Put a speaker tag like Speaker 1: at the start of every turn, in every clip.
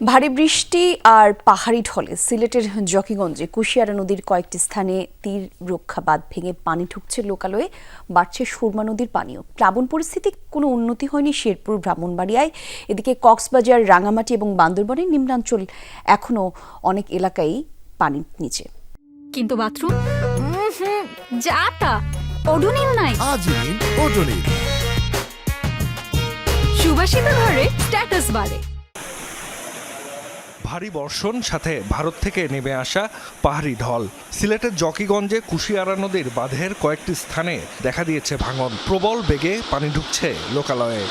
Speaker 1: ভারী বৃষ্টি আর পাহাড়ি ঢলে। সিলেটের জকিগঞ্জে কুশিয়ারা নদীর কয়েকটি স্থানে তীর রক্ষা বাঁধ ভেঙে পানি ঢুকছে লোকালয়ে। বাড়ছে সুরমা নদীর পানিও। প্লাবন পরিস্থিতি কোনো উন্নতি হয়নি শেরপুর ব্রাহ্মণবাড়িয়ায়। এদিকে কক্সবাজার রাঙামাটি এবং বান্দরবানের নিম্নাঞ্চল এখনও অনেক এলাকায় পানির নিচে।
Speaker 2: কিন্তু বাথরুম? যা তা। ওডুনিল নাই।
Speaker 3: আজই
Speaker 2: সুবাসিত ঘরে স্ট্যাটাস বাড়ে।
Speaker 4: ভারী বর্ষণ, সাথে ভারত থেকে নেমে আসা পাহাড়ি ঢল। সিলেটের জকিগঞ্জে কুশিয়ারা নদীর বাঁধের কয়েকটি স্থানে দেখা দিয়েছে ভাঙন। প্রবল বেগে পানি ঢুকছে লোকালয়ে।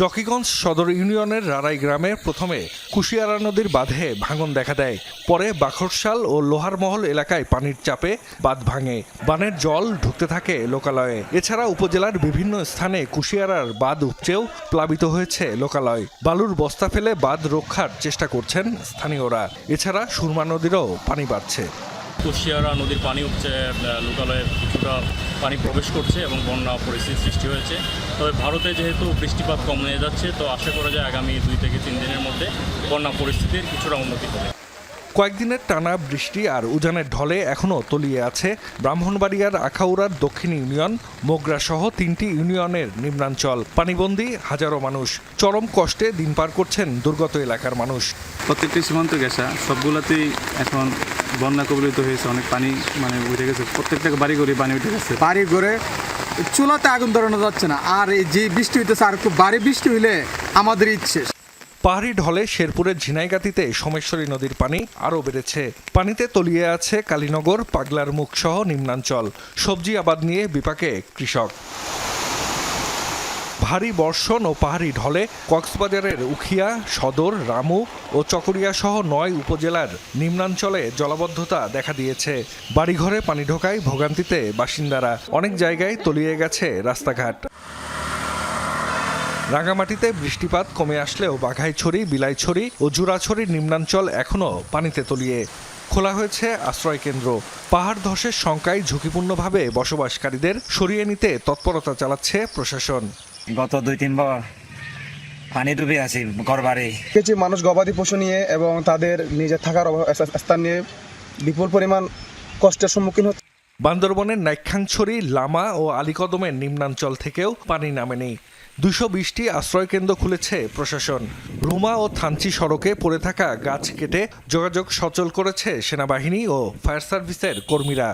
Speaker 4: জকিগঞ্জ সদর ইউনিয়নের রারাই গ্রামে প্রথমে কুশিয়ারা নদীর বাঁধে ভাঙন দেখা দেয়। পরে বাখরশাল ও লোহারমহল এলাকায় পানির চাপে বাঁধ ভাঙে। বানের জল ঢুকতে থাকে লোকালয়ে। এছাড়া উপজেলার বিভিন্ন স্থানে কুশিয়ারার বাঁধ উপচেও প্লাবিত হয়েছে লোকালয়। বালুর বস্তা ফেলে বাঁধ রক্ষার চেষ্টা করছেন স্থানীয়রা। এছাড়া সুরমা নদীরও পানি বাড়ছে।
Speaker 5: কুশিয়ারা নদীর পানি উঠছে লোকালয়ে কিছুটা পানি প্রবেশ করছে এবং বন্যা পরিস্থিতি সৃষ্টি হয়েছে। তবে ভারতে যেহেতু বৃষ্টিপাত কমে যাচ্ছে, তো আশা করা যায় আগামী দুই থেকে তিন দিনের মধ্যে বন্যা পরিস্থিতির কিছুটা উন্নতি হবে।
Speaker 4: কয়েকদিনের টানা বৃষ্টি আর উজানের ঢলে এখনও তলিয়ে আছে ব্রাহ্মণবাড়িয়ার আখাউড়ার দক্ষিণ ইউনিয়ন মোগরা সহ তিনটি ইউনিয়নের নিম্নাঞ্চল। পানিবন্দী হাজারো মানুষ। চরম কষ্টে দিন পার করছেন দুর্গত এলাকার মানুষ।
Speaker 6: প্রত্যেকটি সীমান্ত গেছা সবগুলোতেই এখন বন্যা কবলিত হয়েছে অনেক পানি মানে উঠে গেছে। প্রত্যেকটা বাড়ি ঘরে পানি উঠে গেছে।
Speaker 7: বাড়ি ঘরে চুলাতে আগুন ধরানো যাচ্ছে না। আর এই যে বৃষ্টি হইতেছে আর খুব বাড়ি বৃষ্টি হইলে আমাদের ইচ্ছে
Speaker 4: পাহাড়ি ঢলে শেরপুরের ঝিনাইগাতিতে সোমেশ্বরী নদীর পানি আরও বেড়েছে। পানিতে তলিয়ে আছে কালীনগর, পাগলার মুখ সহ নিম্নাঞ্চল। সবজি আবাদ নিয়ে বিপাকে কৃষক। ভারী বর্ষণ ও পাহাড়ি ঢলে কক্সবাজারের উখিয়া, সদর, রামু ও চকরিয়া সহ নয় উপজেলার নিম্নাঞ্চলে জলাবদ্ধতা দেখা দিয়েছে। বাড়িঘরে পানি ঢোকায় ভোগান্তিতে বাসিন্দারা। অনেক জায়গায় তলিয়ে গেছে রাস্তাঘাট। রাঙামাটিতে বৃষ্টিপাত কমে আসলেও বাঘাইছড়ি বিলাইছড়ি ও জুরাছড়ির নিম্নাঞ্চল এখনও পানিতে তলিয়ে। খোলা হয়েছে আশ্রয় কেন্দ্র। পাহাড় ধসের শঙ্কায় ঝুঁকিপূর্ণভাবে বসবাসকারীদের সরিয়ে নিতে তৎপরতা চালাচ্ছে প্রশাসন।
Speaker 8: গত দুই তিনবার পানি ডুবে আছি ঘর বাড়ি
Speaker 7: কিছু মানুষ গবাদি পশু নিয়ে এবং তাদের নিজের থাকার অভাব- স্থান নিয়ে বিপুল পরিমাণ কষ্টের সম্মুখীন হচ্ছে।
Speaker 4: বান্দরবনের নাইক্ষাংছড়ি লামা ও আলীকদমের নিম্নাঞ্চল থেকেও পানি নামেনি। দুশো বিশটি আশ্রয়কেন্দ্র খুলেছে প্রশাসন। রুমা ও থানচি সড়কে পড়ে থাকা গাছ কেটে যোগাযোগ সচল করেছে সেনাবাহিনী ও ফায়ার সার্ভিসের কর্মীরা।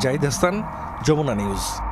Speaker 4: জাহিদ হাসান, যমুনা নিউজ।